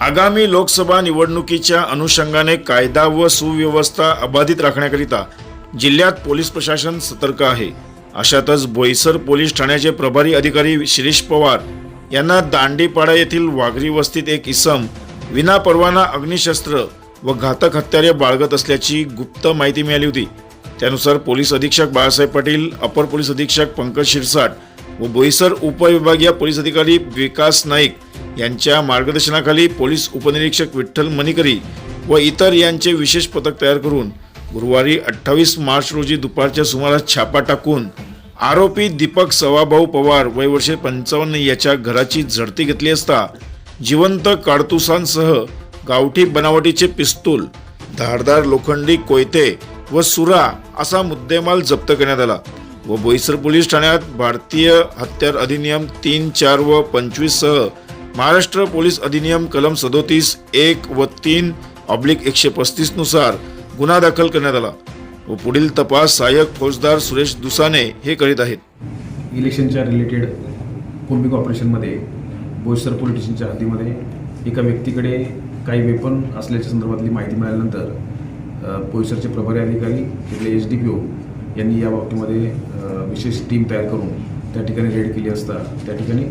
आगामी लोकसभा निवडणुकीच्या अनुषंगाने कायदा व सुव्यवस्था अबाधित राखण्याकरिता जिल्ह्यात पोलीस प्रशासन सतर्क आहे. अशातच बोईसर पोलीस ठाण्याचे प्रभारी अधिकारी शिरीष पवार यांना दांडीपाडा येथील वाघरी वस्तीत एक इसम विनापरवाना अग्निशस्त्र व घातक हत्यारे बाळगत असल्याची गुप्त माहिती मिळाली होती. त्यानुसार पोलीस अधीक्षक बाळासाहेब पाटील अपर पोलीस अधीक्षक पंकज शिरसाट व बोईसर उपविभागीय पोलीस अधिकारी विकास नाईक यांच्या मार्गदर्शनाखाली पोलीस उपनिरीक्षक विठ्ठल मणिकरी व इतर यांचे विशेष पथक तयार करून गुरुवारी अठ्ठावीस मार्च रोजी दुपारच्या सुमारास छापा टाकून आरोपी दीपक सवाभाऊ पवार वय वर्षे पंचावन्न याच्या घराची झडती घेतली असता जिवंत काडतुसांसह गावठी बनावटीचे पिस्तूल धारदार लोखंडी कोयते व सुरा असा मुद्देमाल जप्त करण्यात आला व बोईसर पोलीस ठाण्यात भारतीय हत्यार अधिनियम तीन चार व पंचवीससह महाराष्ट्र पोलीस अधिनियम कलम सदोतीस एक व तीन ऑब्लिक एकशे पस्तीसनुसार गुन्हा दाखल करण्यात आला. व पुढील तपास सहाय्यक फौजदार सुरेश दुसाने हे करीत आहेत. इलेक्शनच्या रिलेटेड कुंभिक ऑपरेशनमध्ये बोईसर पोलीस स्टेशनच्या हद्दीमध्ये एका व्यक्तीकडे काही वेपन असल्याच्या संदर्भातली माहिती मिळाल्यानंतर बोईसरचे प्रभारी अधिकारी तिथले एच डी पी ओ यांनी या बाबतीमध्ये विशेष टीम तयार करून त्या ठिकाणी रेड केली असता त्या ठिकाणी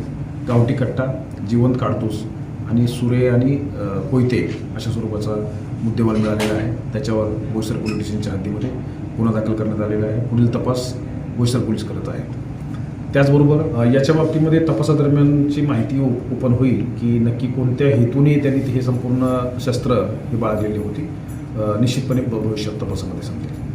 गावठी कट्टा जिवंत काढतोस आणि सुरे आणि कोयते अशा स्वरूपाचा मुद्देमाल मिळालेला आहे. त्याच्यावर बोईसर पोलीस स्टेशनच्या हद्दीमध्ये गुन्हा दाखल करण्यात आलेला आहे. पुढील तपास बोईसर पोलीस करत आहेत. त्याचबरोबर याच्या बाबतीमध्ये तपासादरम्यानची माहिती ओपन होईल की नक्की कोणत्या हेतूने त्यांनी हे संपूर्ण शस्त्र हे बाळगलेली होती. निश्चितपणे भविष्यात तपासामध्ये समजेल